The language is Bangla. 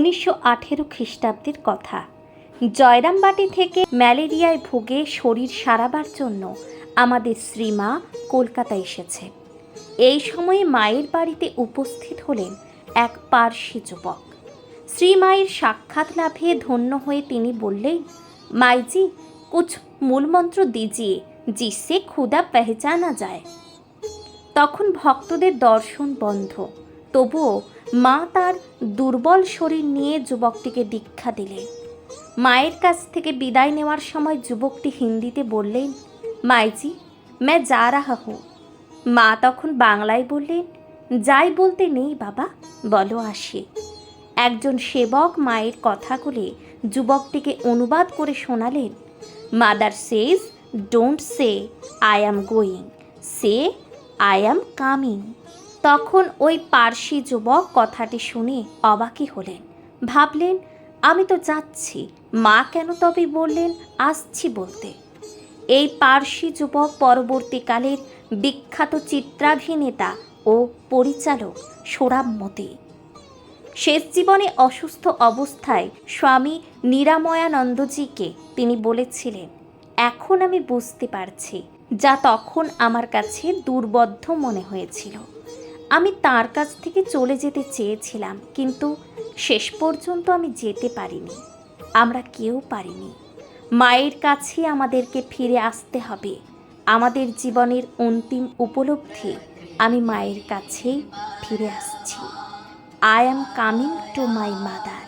উনিশশো আঠেরো খ্রিস্টাব্দের কথা। জয়রামবাটি থেকে ম্যালেরিয়ায় ভুগে শরীর সারাবার জন্য আমাদের শ্রীমা কলকাতা এসেছে। এই সময়ে মায়ের বাড়িতে উপস্থিত হলেন এক পার্সি যুবক। শ্রীমায়ের সাক্ষাৎ লাভে ধন্য হয়ে তিনি বললেন, মাইজি, কুছ মূলমন্ত্র দিজিয়ে, জিসে ক্ষুদা পেহচানা যায়। তখন ভক্তদের দর্শন বন্ধ। তবুও মা তার দুর্বল শরীর নিয়ে যুবকটিকে দীক্ষা দিলেন। মায়ের কাছ থেকে বিদায় নেওয়ার সময় যুবকটি হিন্দিতে বললেন, মাইজি ম্যা যা রাহা হো। মা তখন বাংলায় বললেন, যাই বলতে নেই বাবা, বলো আসি। একজন সেবক মায়ের কথাগুলি যুবকটিকে অনুবাদ করে শোনালেন, mother says, don't say I am going, say I am coming. তখন ওই পার্সি যুবক কথাটি শুনে অবাকই হলেন। ভাবলেন, আমি তো যাচ্ছি। মা কেন তবে বললেন, আসছি বলতে। এই পার্সি যুবক পরবর্তীকালের বিখ্যাত চিত্রাভিনেতা ও পরিচালক সোরাবমতি শেষ জীবনে অসুস্থ অবস্থায় স্বামী নিরাময়ানন্দজিকে তিনি বলেছিলেন, এখন আমি বুঝতে পারছি যা তখন আমার কাছে দুর্বদ্ধ মনে হয়েছিল। আমি তার কাছ থেকে চলে যেতে চেয়েছিলাম, কিন্তু শেষ পর্যন্ত আমি যেতে পারিনি। আমরা কেউ পারিনি। মায়ের কাছে আমাদেরকে ফিরে আসতে হবে। আমাদের জীবনের অন্তিম উপলব্ধি আমি মায়ের কাছেই ফিরে আসছি। I am coming to my mother